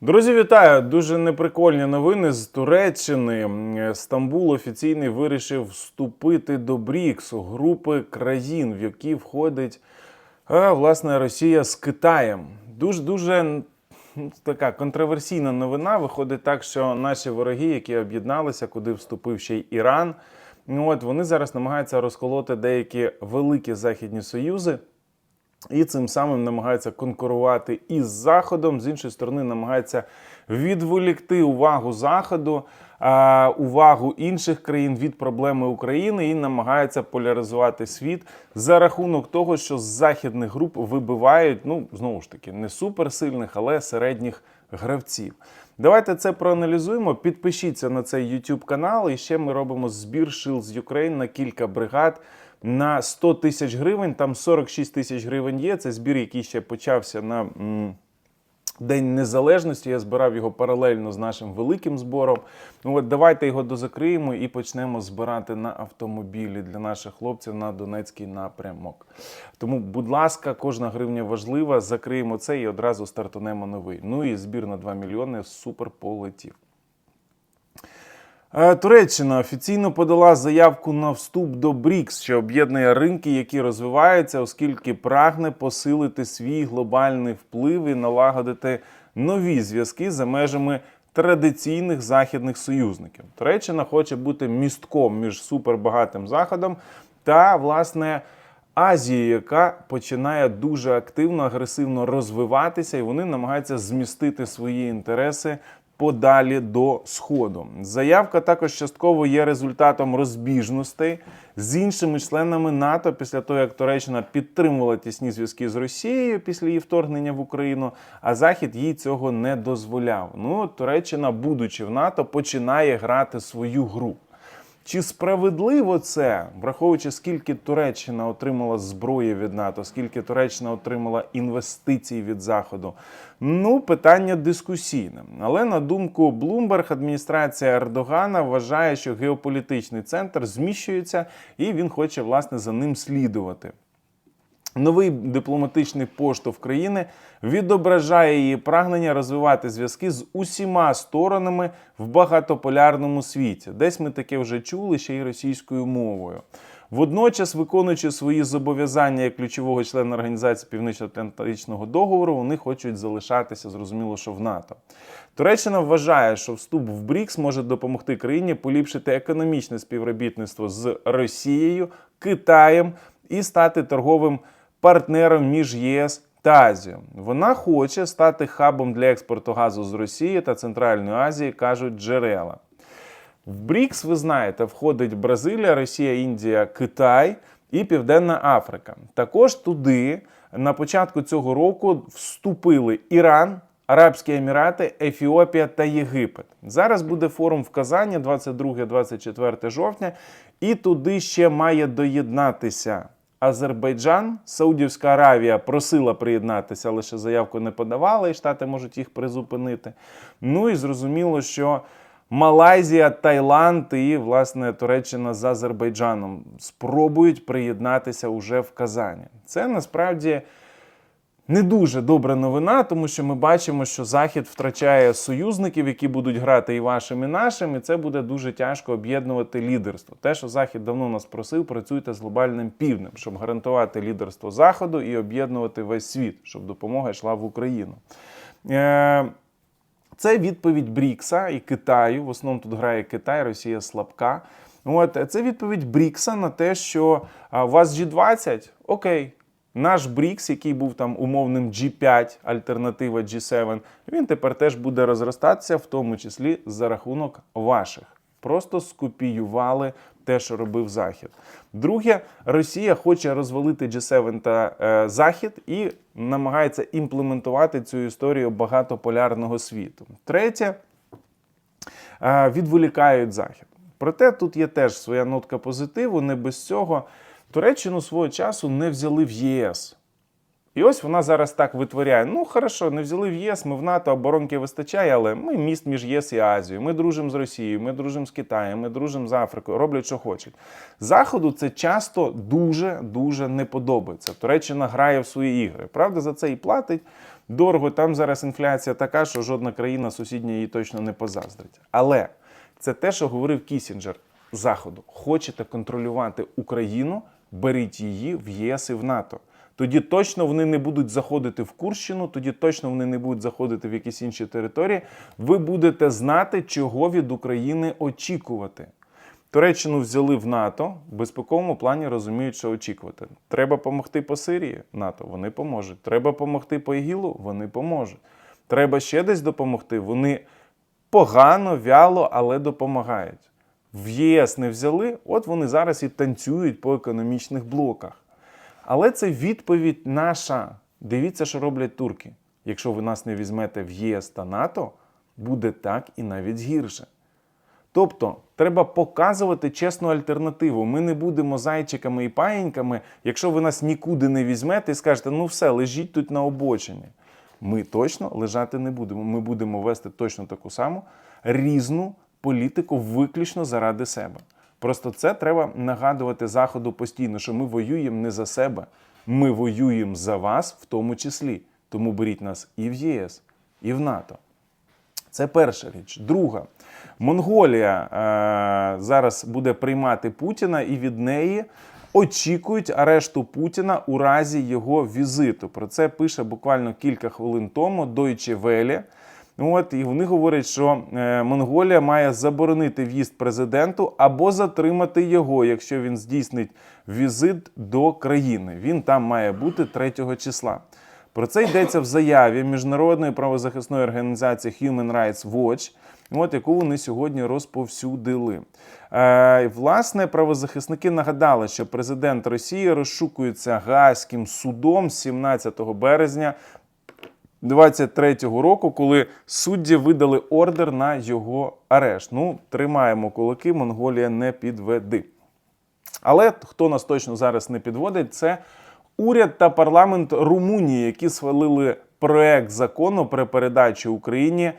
Друзі, вітаю! Дуже неприкольні новини з Туреччини. Стамбул офіційний вирішив вступити до БРІКСу групи країн, в які входить е, власне Росія з Китаєм. Дуже дуже така контроверсійна новина. Виходить так, що наші вороги, які об'єдналися, куди вступив ще й Іран, ну от вони зараз намагаються розколоти деякі великі західні союзи. І цим самим намагаються конкурувати із Заходом. З іншої сторони, намагаються відволікти увагу Заходу, увагу інших країн від проблеми України і намагаються поляризувати світ за рахунок того, що з західних груп вибивають, ну знову ж таки, не суперсильних, але середніх гравців. Давайте це проаналізуємо. Підпишіться на цей YouTube канал. І ще ми робимо збір Shields Ukraine на кілька бригад на 100 тисяч гривень. Там 46 тисяч гривень є. Це збір, який ще почався на. День Незалежності я збирав його паралельно з нашим великим збором. Ну от давайте його дозакриємо і почнемо збирати на автомобілі для наших хлопців на Донецький напрямок. Тому, будь ласка, кожна гривня важлива. Закриємо це і одразу стартунемо новий. Ну і збір на 2 мільйони супер полетів. Е, Туреччина офіційно подала заявку на вступ до БРІКС, що об'єднує ринки, які розвиваються, оскільки прагне посилити свій глобальний вплив і налагодити нові зв'язки за межами традиційних західних союзників. Туреччина хоче бути містком між супербагатим заходом та власне. Азії, яка починає дуже активно, агресивно розвиватися, і вони намагаються змістити свої інтереси подалі до сходу. Заявка також частково є результатом розбіжностей з іншими членами НАТО після того, як Туреччина підтримувала тісні зв'язки з Росією після її вторгнення в Україну, а Захід їй цього не дозволяв. Ну, Туреччина, будучи в НАТО, починає грати свою гру. Чи справедливо це, враховуючи, скільки Туреччина отримала зброї від НАТО, скільки Туреччина отримала інвестицій від Заходу? Ну, питання дискусійне. Але на думку Bloomberg, адміністрація Ердогана вважає, що геополітичний центр зміщується, і він хоче власне за ним слідувати. Новий дипломатичний поштовх країни відображає її прагнення розвивати зв'язки з усіма сторонами в багатополярному світі. Десь ми таке вже чули ще й російською мовою. Водночас, виконуючи свої зобов'язання як ключового члена організації Північно-Атлантичного договору, вони хочуть залишатися зрозуміло, що в НАТО. Туреччина вважає, що вступ в БРІКС може допомогти країні поліпшити економічне співробітництво з Росією, Китаєм і стати торговим партнером між ЄС та Азією. Вона хоче стати хабом для експорту газу з Росії та Центральної Азії, кажуть джерела. В БРІКС, ви знаєте, входить Бразилія, Росія, Індія, Китай і Південна Африка. Також туди на початку цього року вступили Іран, Арабські Емірати, Ефіопія та Єгипет. Зараз буде форум в Казані 22-24 жовтня, і туди ще має доєднатися Азербайджан, Саудівська Аравія просила приєднатися, лише заявку не подавала, і Штати можуть їх призупинити. Ну і зрозуміло, що Малайзія, Таїланд і, власне, Туреччина з Азербайджаном спробують приєднатися уже в Казані. Це насправді. Не дуже добра новина, тому що ми бачимо, що Захід втрачає союзників, які будуть грати і вашим, і нашим, і це буде дуже тяжко об'єднувати лідерство. Те, що Захід давно нас просив, працюйте з глобальним півднем, щоб гарантувати лідерство Заходу і об'єднувати весь світ, щоб допомога йшла в Україну. Е- це відповідь Брікса і Китаю. В основному тут грає Китай, Росія слабка. От це відповідь Брікса на те, що у вас G20, окей. Наш Брікс, який був там умовним G5, альтернатива G7, він тепер теж буде розростатися, в тому числі за рахунок ваших. Просто скопіювали те, що робив Захід. Друге, Росія хоче розвалити G7 та е, Захід і намагається імплементувати цю історію багатополярного світу. Третє, е, відволікають Захід. Проте тут є теж своя нотка позитиву. Не без цього Туреччину свого часу не взяли в ЄС. І ось вона зараз так витворяє. Ну, хорошо, не взяли в ЄС, ми в НАТО оборонки вистачає, але ми міст між ЄС і Азією. Ми дружимо з Росією, ми дружимо з Китаєм, ми дружимо з Африкою, роблять, що хочуть. Заходу це часто дуже-дуже не подобається. Туреччина грає в свої ігри. Правда, за це і платить. дорого. Там зараз інфляція така, що жодна країна сусідня її точно не позаздрить. Але це те, що говорив Кісінджер Заходу. Хочете контролювати Україну, беріть її в ЄС і в НАТО. Тоді точно вони не будуть заходити в Курщину, тоді точно вони не будуть заходити в якісь інші території. Ви будете знати, чого від України очікувати. Туреччину взяли в НАТО в безпековому плані розуміють, що очікувати. Треба допомогти по Сирії НАТО, вони поможуть. Треба допомогти по ІГІЛу, вони поможуть. Треба ще десь допомогти. Вони погано, вяло, але допомагають. В ЄС не взяли, от вони зараз і танцюють по економічних блоках. Але це відповідь наша. Дивіться, що роблять турки. Якщо ви нас не візьмете в ЄС та НАТО, буде так і навіть гірше. Тобто, треба показувати чесну альтернативу. Ми не будемо зайчиками і паїньками, якщо ви нас нікуди не візьмете і скажете, ну все, лежіть тут на обочині. Ми точно лежати не будемо. Ми будемо вести точно таку саму різну політику виключно заради себе. Просто це треба нагадувати Заходу постійно, що ми воюємо не за себе, ми воюємо за вас в тому числі. Тому беріть нас і в ЄС, і в НАТО. Це перша річ. Друга, Монголія е, зараз буде приймати Путіна, і від неї очікують арешту Путіна у разі його візиту. Про це пише буквально кілька хвилин тому Deutsche Welle. От і вони говорять, що е, Монголія має заборонити в'їзд президенту або затримати його, якщо він здійснить візит до країни. Він там має бути 3 числа. Про це йдеться в заяві міжнародної правозахисної організації Human Rights Watch, от яку вони сьогодні розповсюдили. Е, власне, правозахисники нагадали, що президент Росії розшукується Гаазьким судом 17 березня 23-го року, коли судді видали ордер на його арешт. Ну, тримаємо кулаки, Монголія не підведи. Але хто нас точно зараз не підводить, це уряд та парламент Румунії, які схвалили проект закону про передачу Україні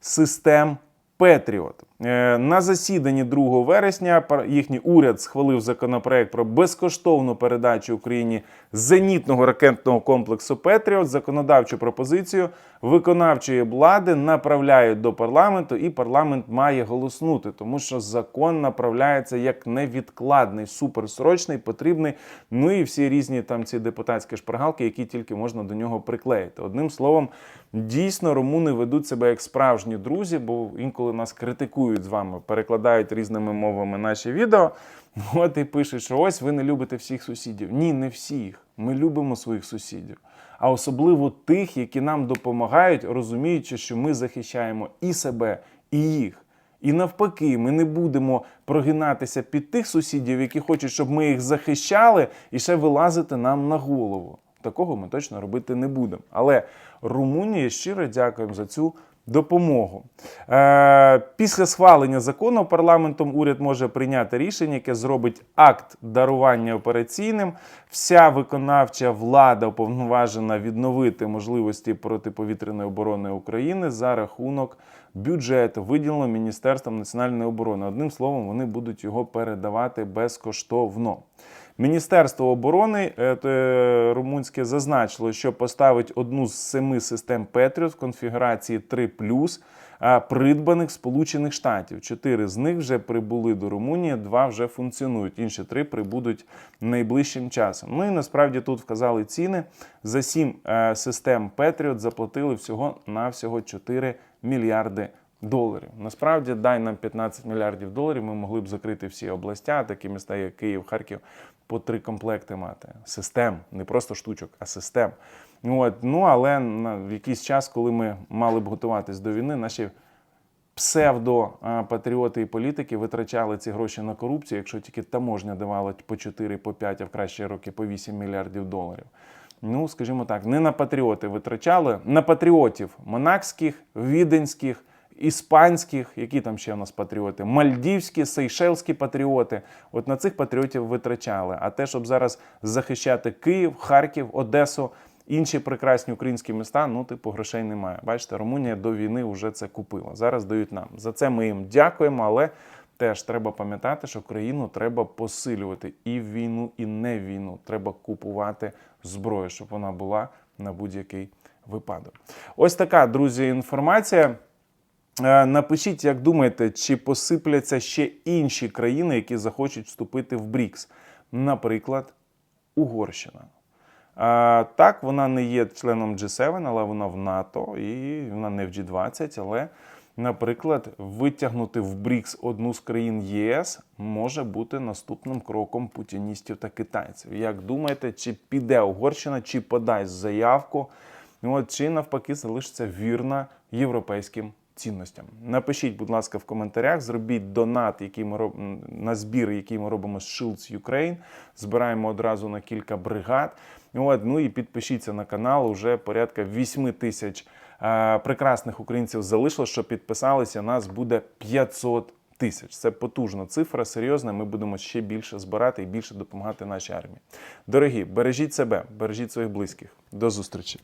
систем Петріот. Е, На засіданні 2 вересня їхній уряд схвалив законопроект про безкоштовну передачу Україні зенітного ракетного комплексу Петріот. Законодавчу пропозицію виконавчої влади направляють до парламенту, і парламент має голоснути, тому що закон направляється як невідкладний, суперсрочний, потрібний. Ну і всі різні там ці депутатські шпаргалки, які тільки можна до нього приклеїти. Одним словом, дійсно румуни ведуть себе як справжні друзі, бо інколи нас критикують з вами, перекладають різними мовами наші відео. От і пишуть, що ось ви не любите всіх сусідів. Ні, не всіх. Ми любимо своїх сусідів. А особливо тих, які нам допомагають, розуміючи, що ми захищаємо і себе, і їх. І навпаки, ми не будемо прогинатися під тих сусідів, які хочуть, щоб ми їх захищали, і ще вилазити нам на голову. Такого ми точно робити не будемо. Але Румунії щиро дякуємо за цю допомогу. Е, після схвалення закону парламентом уряд може прийняти рішення, яке зробить акт дарування операційним. Вся виконавча влада уповноважена відновити можливості протиповітряної оборони України за рахунок бюджету, виділено Міністерством національної оборони. Одним словом, вони будуть його передавати безкоштовно. Міністерство оборони е, румунське зазначило, що поставить одну з семи систем Петріот в конфігурації 3 а, придбаних Сполучених Штатів. Чотири з них вже прибули до Румунії, два вже функціонують. Інші три прибудуть найближчим часом. Ну і насправді тут вказали ціни за сім е, систем Петріот заплатили всього на всього 4 мільярди доларів. Насправді, дай нам 15 мільярдів доларів, ми могли б закрити всі областя, такі міста, як Київ, Харків, по три комплекти мати. Систем, не просто штучок, а систем. От. Ну, але в якийсь час, коли ми мали б готуватись до війни, наші псевдо-патріоти і політики витрачали ці гроші на корупцію, якщо тільки таможня давала по 4, по 5, а в кращі роки по 8 мільярдів доларів. Ну, скажімо так, не на патріоти витрачали, на патріотів монакських, віденських, іспанських, які там ще у нас патріоти, мальдівські, сейшелські патріоти. От на цих патріотів витрачали. А те, щоб зараз захищати Київ, Харків, Одесу, інші прекрасні українські міста, ну, типу, грошей немає. Бачите, Румунія до війни вже це купила. Зараз дають нам. За це ми їм дякуємо, але теж треба пам'ятати, що країну треба посилювати і в війну, і не в війну. Треба купувати зброю, щоб вона була на будь-який випадок. Ось така, друзі, інформація. Е, Напишіть, як думаєте, чи посипляться ще інші країни, які захочуть вступити в БРІКС, наприклад, Угорщина. Так, вона не є членом G7, але вона в НАТО і вона не в G20. Але, наприклад, витягнути в БРІКС одну з країн ЄС може бути наступним кроком путіністів та китайців. Як думаєте, чи піде Угорщина, чи подасть заявку, Ну, чи навпаки залишиться вірна європейським цінностям? Напишіть, будь ласка, в коментарях, зробіть донат, який ми роб... на збір, який ми робимо з Shields Ukraine. Збираємо одразу на кілька бригад. От, ну і підпишіться на канал. Уже порядка 8 тисяч е, прекрасних українців залишилось, що підписалися. Нас буде 500 тисяч. Це потужна цифра, серйозна. Ми будемо ще більше збирати і більше допомагати нашій армії. Дорогі, бережіть себе, бережіть своїх близьких. До зустрічі.